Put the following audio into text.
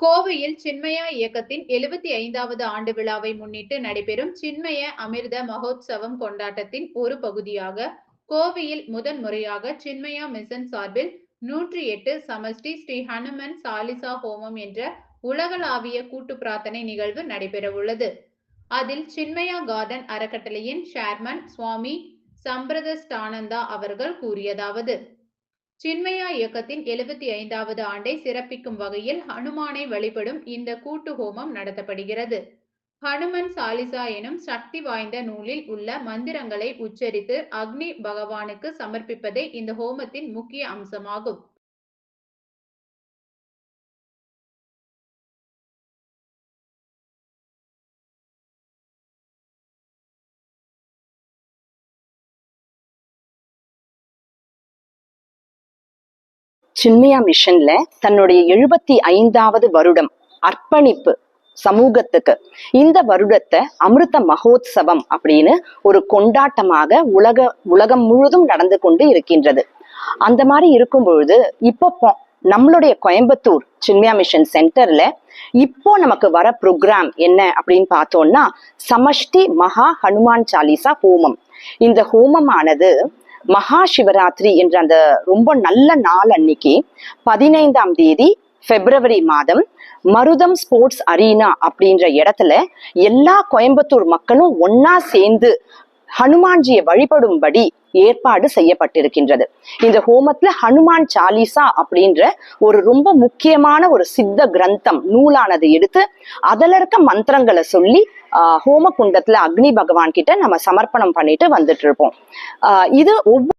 கோவையில் சின்மயா இயக்கத்தின் எழுபத்தி ஐந்தாவது ஆண்டு விழாவை முன்னிட்டு நடைபெறும் சின்மய அமிர்த மகோத்சவம் கொண்டாட்டத்தின் ஒரு பகுதியாக கோவையில் முதன் முறையாக சின்மயா மிஷன் சார்பில் நூற்றி எட்டு சமஷ்டி ஸ்ரீ ஹனுமன் சாலிசா ஹோமம் என்ற உலகளாவிய கூட்டு பிரார்த்தனை நிகழ்வு நடைபெற உள்ளது அதில் சின்மயா கார்டன் அறக்கட்டளையின் சேர்மன் சுவாமி சம்பிரதஸ்டானந்தா அவர்கள் கூறியதாவது சின்மயா இயக்கத்தின் எழுபத்தி ஐந்தாவது ஆண்டை சிறப்பிக்கும் வகையில் ஹனுமானை வழிபடும் இந்த கூட்டு ஹோமம் நடத்தப்படுகிறது. ஹனுமன் சாலிசா எனும் சக்தி வாய்ந்த நூலில் உள்ள மந்திரங்களை உச்சரித்து அக்னி பகவானுக்கு சமர்ப்பிப்பதே இந்த ஹோமத்தின் முக்கிய அம்சமாகும். சின்மயா மிஷன்ல தன்னுடைய எழுபத்தி ஐந்தாவது வருடம் அர்ப்பணிப்பு சமூகத்துக்கு. இந்த வருடத்தை அமிர்த மகோத்சவம் அப்படின்னு ஒரு கொண்டாட்டமாக உலக உலகம் முழுதும் நடந்து கொண்டு இருக்கின்றது. அந்த மாதிரி இருக்கும் பொழுது இப்போ நம்மளுடைய கோயம்புத்தூர் சின்மயா மிஷன் சென்டர்ல இப்போ நமக்கு வர ப்ரோக்ராம் என்ன அப்படின்னு பார்த்தோம்னா சமஷ்டி மகா ஹனுமான் சாலிசா ஹோமம். இந்த ஹோமமானது மகா சிவராத்திரி என்ற அந்த ரொம்ப நல்ல நாள் அன்னைக்கு பதினைந்தாம் தேதி பிப்ரவரி மாதம் மருதம் ஸ்போர்ட்ஸ் அரீனா அப்படின்ற இடத்துல எல்லா கோயம்புத்தூர் மக்களும் ஒன்னா சேர்ந்து ஹனுமான்ஜியை வழிபடும்படி ஏற்பாடு செய்யப்பட்டிருக்கின்றது. இந்த ஹோமத்துல ஹனுமான் சாலிசா அப்படின்ற ஒரு ரொம்ப முக்கியமான ஒரு சித்த கிரந்தம் நூலானது எடுத்து அதுல இருக்க மந்திரங்களை சொல்லி ஆஹ் ஹோம குண்டத்துல அக்னி பகவான் கிட்ட நம்ம சமர்ப்பணம் பண்ணிட்டு வந்துட்டு இருப்போம். ஆஹ் இது ஒவ்வொரு